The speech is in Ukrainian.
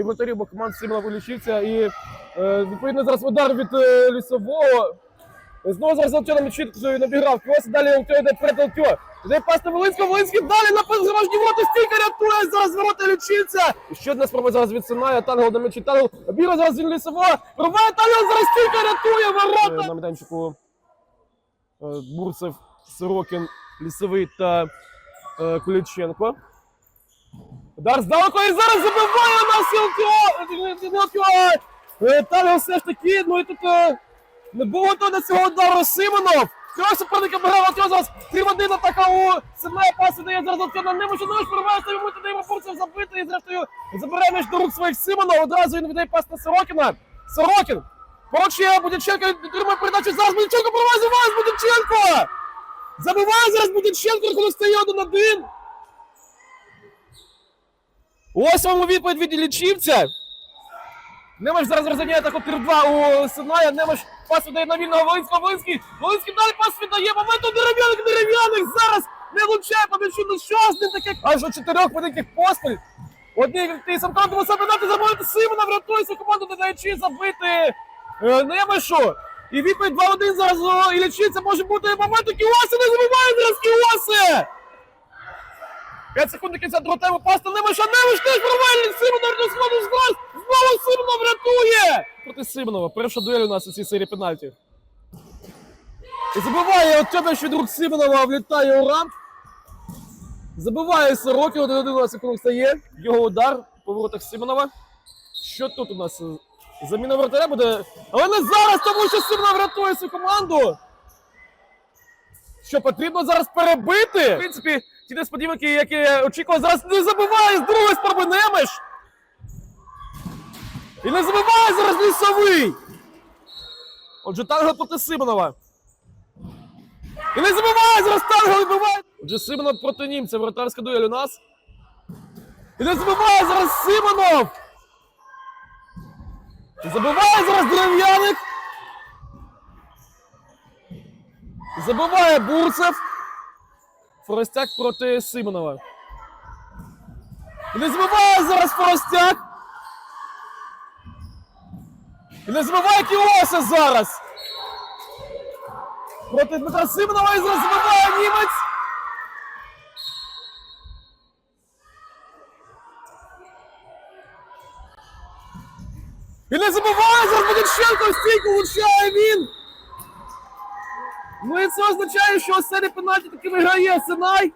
і вратарів обох команд Симонов і Лічівця. І е, відповідно зараз удар від е, лісового. Знову зараз Алтьо на тут набіграв. Квоса далі Алтьо йде перед Алтьо. Йде пас на Волинського, Волинський далі на замажні ворота, стійка рятує зараз ворота Лічівця. І ще одна спроба зараз від Синая, Тангел на м'ячі, Тангел обіграв зараз він лісового. Рває Тангел, зараз стійка рятує ворота. На майданчику е, Бурцев, Сорокін, Лісовий та е, Куліченко. Удар здалеку і зараз забиває нас Ілкіо! Тангел все ж таки, ну і тут е, не було на цього удару Симонов. Цього суперника обіграв Алтьо зараз 3 в 1 атака у Симея пас дає зараз Алтьо на нему, що нож перевести йому туди йому Бурцев забити і зрештою забирає м'яч до рук своїх Симонов. Одразу він віддає пас на Сорокіна. Сорокін. Поручує Будяченко, отримує передачу. Зараз Будяченко провазив вас Будяченко! Забиває зараз Будяченко, коли стає один один. Ось вам відповідь від Іллічівця. Немаш зараз розганяє так от 3-2 у Синая. Немаш пас віддає на вільного Волинського. Волинський. Волинський далі пас віддає. Момент у дерев'яних дерев'яних зараз не влучає по м'ячу. Ну що з ним таке? Аж у чотирьох великих поспіль. Одні ти сам тому себе дати замовити Симона, врятує свою команду, не даючи забити е, Немешу. І відповідь 2-1 зараз Іллічі. Це може бути момент Кіоси. Не забуває зараз Кіоси. 5 секунд до кінця другого тайму пас на Немеша. Немеш теж провальний. Симонов до сходу знову. Знову Симонов рятує. Проти Симонова. Перша дуель у нас у цій серії пенальтів. І забиває от тебе, що друг Симонова влітає у рамп. Забиває Сорокін, 1-1 у секунд стає. Його удар по воротах Симонова. Що тут у нас? Заміна вратаря буде. Але не зараз, тому що Симонов рятує свою команду. Що потрібно зараз перебити? В принципі, ті несподіванки, які очікував, зараз не забиває з другої спроби Немеш. І не забиває зараз лісовий. Отже, Тангел проти Симонова. І не забиває зараз Тангел вибиває. Отже, Симонов проти німця. Вратарська дуель у нас. І не забиває зараз Симонов. І забиває зараз дерев'яник. Забиває Бурцев. Форостяк проти Симонова. Не забиває зараз Форостяк. Не забиває Кіоса зараз. Проти Дмитра Симонова і зараз забиває німець. І не забиває зараз Будяченко в стійку влучає він. Ну і це означає, що серії пенальті таки виграє Сенай.